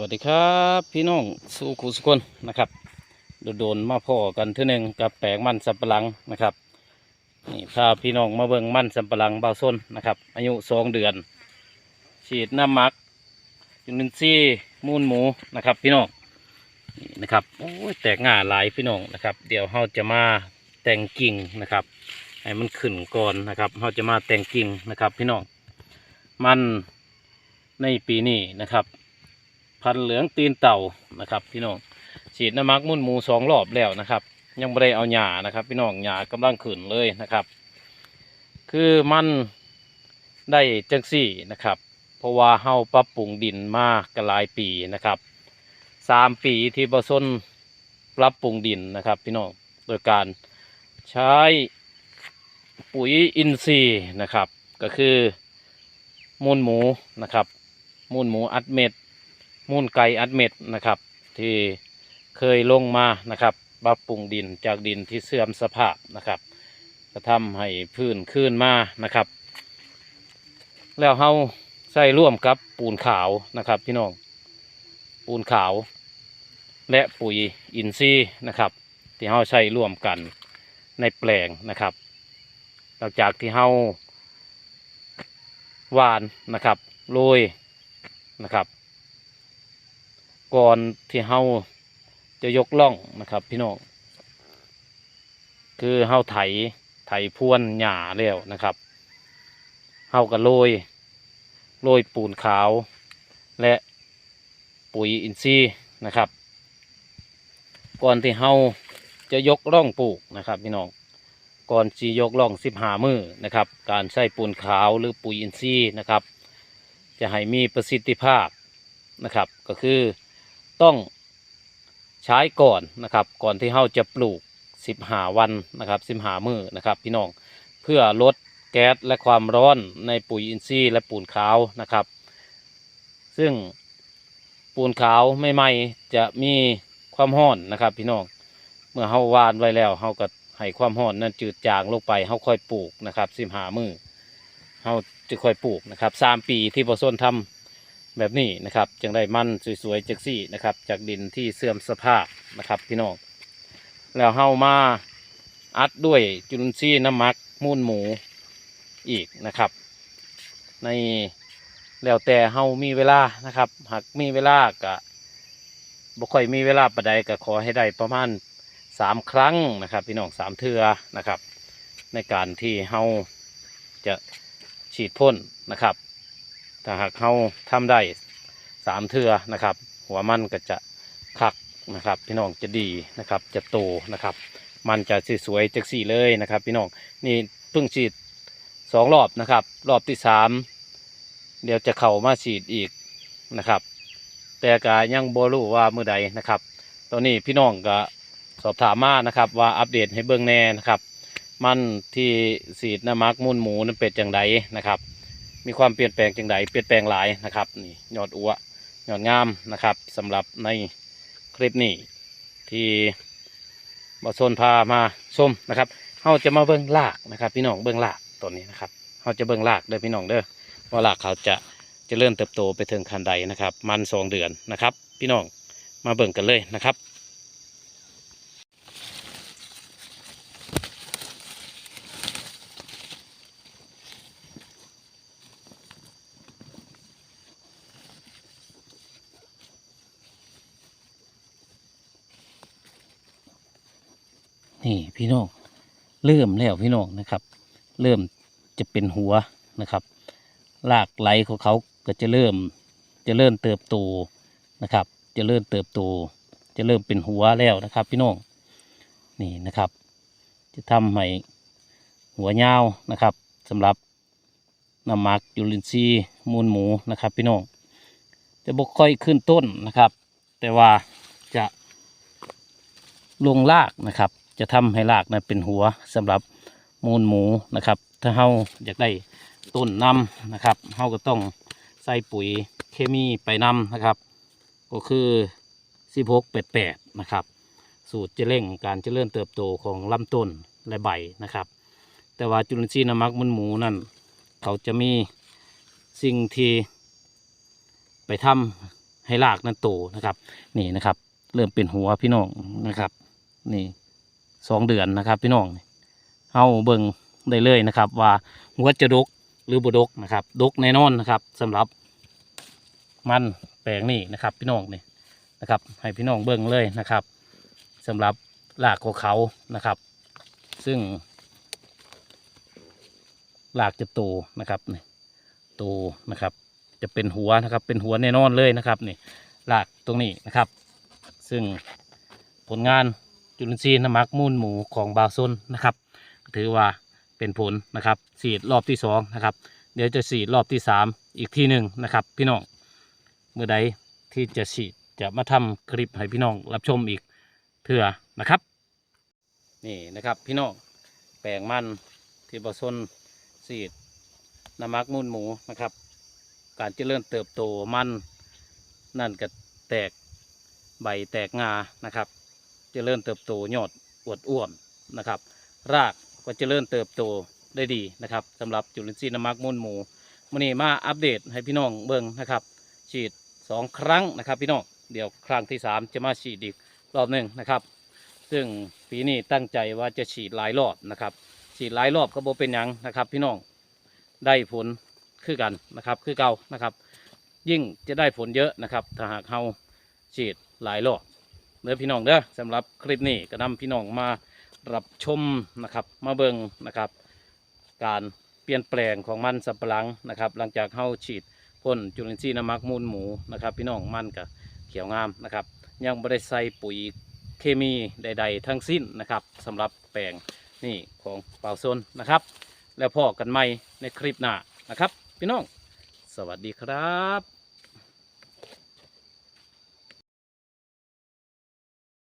วัสดีครับพี่น้องสู่ขุสุคนนะครับโดนมาพ่อกันเท่านึงกับแปลงมันสับปะหลังนะครับนี่พาพี่น้องมาเบิ่งมันสับปะหลังเบาส้นนะครับ อายุสองเดือน ฉีดน้ำมักจุลินทรีย์มูลหมูนะครับ พี่น้องนี่นะครับโอ้ยแตกง่าหลายพี่น้องนะครับ เดี๋ยวเราจะมาแต่งกิ่งนะครับให้มันขึ้นก่อนนะครับเราจะมาแต่งกิ่งนะครับ พี่น้องมันในปีนี้นะครับ พันเหลืองตีนเต่านะครับ พี่น้องฉีดน้ำมักมุ่นหมูสองรอบแล้วนะครับ ยังไม่ได้เอาหญ้านะครับ พี่น้องหญ้ากำลังขึ้นเลยนะครับ คือมันได้จังสี่นะครับ เพราะว่าเฮาปรับปรุงดินมากกหลายปีนะครับสามปีที่บส้นปรับปรุงดินนะครับ พี่น้องโดยการใช้ปุ๋ยอินทรีย์นะครับ ก็คือมูลหมูนะครับ มูลหมูอัดเม็ด มูลไก่อัดเม็ดนะครับ ที่เคยลงมานะครับปรับปรุงดินจากดินที่เสื่อมสภาพนะครับจะทำให้พื้นขึ้นมานะครับ แล้วเฮาใส่ร่วมกับปูนขาวนะครับพี่น้องปูนขาว และปุ๋ยอินทรีย์นะครับ ที่เฮาใช้ร่วมกันในแปลงนะครับ หลังจากที่เฮาหวานนะครับโรยนะครับ ก่อนที่เฮาจะยกล่องนะครับพี่น้องคือเฮาไถไถพรวนหญ้าแล้วนะครับเฮาก็โรยโรยปูนขาว และปุ๋ยอินทรีย์นะครับ ก่อนที่เฮาจะยกร่องปลูกนะครับพี่น้องก่อนจียกร่องสิบหามือนะครับ การใช้ปูนขาวหรือปุ๋ยอินทรีย์นะครับ จะให้มีประสิทธิภาพนะครับ ก็คือ ต้องใช้ก่อนนะครับ ก่อนที่เราจะปลูกสิบหาวันนะครับสิบหามือนะครับ พี่น้องเพื่อลดแก๊สและความร้อนในปุ๋ยอินทรีย์และปูนขาวนะครับ ซึ่งปูนขาวไม่ไหม่ๆจะมีความร้อนนะครับพี่น้องเมื่อเฮาวานไว้แล้วเฮาก็ให้ความร้อนนั้นจืดจางลงไปเฮาค่อยปลูกนะครับสิบหามือเฮาจะค่อยปลูกนะครับสามปีที่พอส้นทำ แบบนี้นะครับจึงได้มันสวยๆจากซี่นะครับ จากดินที่เสื่อมสภาพนะครับพี่น้องแล้วเฮามาอัดด้วยจุลินทรีย์น้ำมักมูลหมูอีกนะครับ ในแล้วแต่เฮามีเวลานะครับ หากมีเวลากะบ่ค่อยมีเวลาประใดก็ขอให้ได้ประมาณสามครั้งนะครับ พี่น้องสามเทือนะครับ ในการที่เฮาจะฉีดพ่นนะครับ ถ้าหากเขาทำได้สามเทือนะครับ หัวมันก็จะคักนะครับ พี่น้องจะดีนะครับ จะโตนะครับ มันจะสวยๆจักสี่เลยนะครับ พี่น้องนี่เพิ่งฉีดสองรอบนะครับ รอบที่สามเดี๋ยวจะเข้ามาฉีดอีกนะครับ แต่ก็ยังบรู้ว่าเมื่อใดนะครับ ตอนนี้พี่น้องก็สอบถามมานะครับ ว่าอัปเดตให้เบิ่งแน่นะครับ มันที่ฉีดน้ำมักมูลหมูนั้นเป็นจังไดนะครับ มีความเปลี่ยนแปลงจังใดเปลี่ยนแปลงหลายนะครับนี่ยอดอัว ยอดงามนะครับสำหรับในคลิปนี้ที่บอสนพามาชมนะครับเราจะมาเบิ้งรากนะครับ พี่น้องเบิ้งรากตัวนี้นะครับเราจะเบิ้งรากเด้อพี่น้องเด้อว่ารากเขาจะจะเริ่มเติบโตไปถึงคันใดนะครับ มันสองเดือนนะครับ พี่น้องมาเบิ่งกันเลยนะครับ นี่พี่น้องเริ่มแล้วพี่น้องนะครับ เริ่มจะเป็นหัวนะครับรากไหลของเขาก็จะเริ่มจะเริ่มเติบโตนะครับ จะเริ่มเติบโต จะเริ่มเป็นหัวแล้วนะครับ พี่น้องนี่นะครับ จะทำให้หัวยาวนะครับสำหรับน้ำมักยูรินทรีมูลหมูนะครับ พี่น้องจะบกค่อยขึ้นต้นนะครับ แต่ว่าจะลงรากนะครับ จะทำให้รากนั้นเป็นหัวสำหรับมูลหมูนะครับ ถ้าเฮาอยากได้ต้นนำนะครับเฮาก็ต้องใส่ปุ๋ยเคมีไปนำนะครับ ก็คือ16 88นะครับสูตรจะเร่งการเจริญเติบโตของลำต้นและใบนะครับ แต่ว่าจุลินทรีย์น้ำมักมูลหมูนั่นเขาจะมีสิ่งที่ไปทให้รากนั้นโตนะครับ นี่นะครับ เริ่มเป็นหัวพี่น้องนะครับ นี่ สองเดือนนะครับพี่น้องเอาเบิ่งได้เลยนะครับ ว่าหัวจะดกหรือบดกนะครับดกแน่นอนนะครับสำหรับมันแปลงนี่นะครับพี่น้องนี่นะครับ ให้พี่น้องเบิ่งเลยนะครับสำหรับรากของเขานะครับ ซึ่งรากจะโตนะครับนี่โตนะครับ จะเป็นหัวนะครับ เป็นหัวแน่นอนเลยนะครับนี่รากตรงนี้นะครับ ซึ่งผลงาน จุลินทรีย์น้ำหมักมูลหมูของบาวซนนะครับ ถือว่าเป็นผลนะครับฉีดรอบที่สองนะครับ เดี๋ยวจะฉีดรอบที่สามอีกที่หนึ่งนะครับพี่น้องเมื่อใดที่จะฉีดจะมาทำคลิปให้พี่น้องรับชมอีกเถื่อนะครับ นี่นะครับพี่น้องแปลงมันที่บาวซนฉีดน้ำหมักมูลหมูนะครับ การเจริญเติบโตมันนั่นก็แตกใบแตกงานะครับ จริญเติบโตยอดอวดอ้วนนะครับ รากก็จเจริญเติบโตได้ดีนะครับสำหรับจุลินทรีย์น้ำมักมูลหมูมื่อนี้มาอัปเดตให้พี่น้องเบิ่งนะครับ ฉีดสองครั้งนะครับพี่น้องเดี๋ยวครั้งที่สามจะมาฉีดอีกรอบหนึ่งนะครับ ซึ่งปีนี้ตั้งใจว่าจะฉีดหลายรอบนะครับ ฉีดหลายรอบก็บ่เป็นยังนะครับ พี่น้องได้ผลคือกันนะครับ คือเก่านะครับ ยิ่งจะได้ผลเยอะนะครับ ถ้าหากเฮาฉีดหลายรอบ เด้อพี่น้องเด้อสำหรับคลิปนี้ก็นำพี่น้องมารับชมนะครับ มาเบิ่งนะครับ การเปลี่ยนแปลงของมันสับปะหลังนะครับ หลังจากเฮาฉีดพ่นจุลินทรีย์น้ำมักมูลหมูนะครับ พี่น้องมันกับเขียวงามนะครับ ยังไม่ได้ใส่ปุ๋ยเคมีใด ๆ ทั้งสิ้นนะครับสำหรับแปลงนี่ของเป่าซนนะครับ แล้วพอกันใหม่ในคลิปหน้านะครับ พี่น้อง สวัสดีครับ